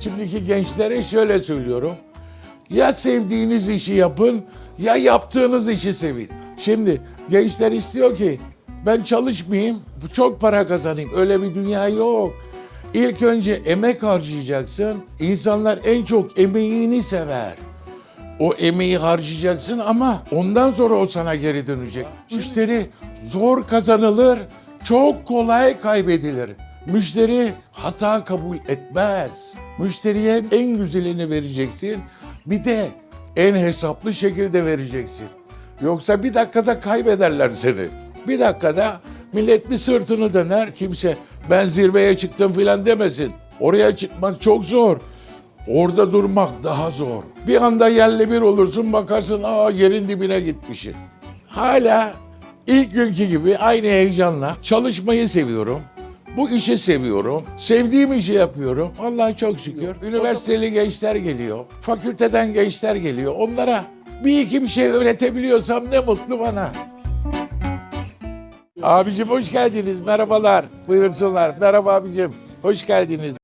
Şimdiki gençlere şöyle söylüyorum. Ya sevdiğiniz işi yapın ya yaptığınız işi sevin. Şimdi gençler istiyor ki ben çalışmayayım, çok para kazanayım. Öyle bir dünya yok. İlk önce emek harcayacaksın. İnsanlar en çok emeğini sever. O emeği harcayacaksın ama ondan sonra o sana geri dönecek. Müşteri zor kazanılır, çok kolay kaybedilir. Müşteri hata kabul etmez. Müşteriye en güzelini vereceksin. Bir de en hesaplı şekilde vereceksin. Yoksa bir dakikada kaybederler seni. Bir dakikada millet bir sırtını döner. Kimse ben zirveye çıktım filan demesin. Oraya çıkmak çok zor. Orada durmak daha zor. Bir anda yerle bir olursun bakarsın aa yerin dibine gitmişsin. Hala ilk günkü gibi aynı heyecanla çalışmayı seviyorum. Bu işi seviyorum. Sevdiğim işi yapıyorum. Allah'a çok şükür. Üniversiteli gençler geliyor. Fakülteden gençler geliyor. Onlara bir iki bir şey öğretebiliyorsam ne mutlu bana. Abicim hoş geldiniz. Merhabalar. Buyursunlar. Merhaba abicim. Hoş geldiniz.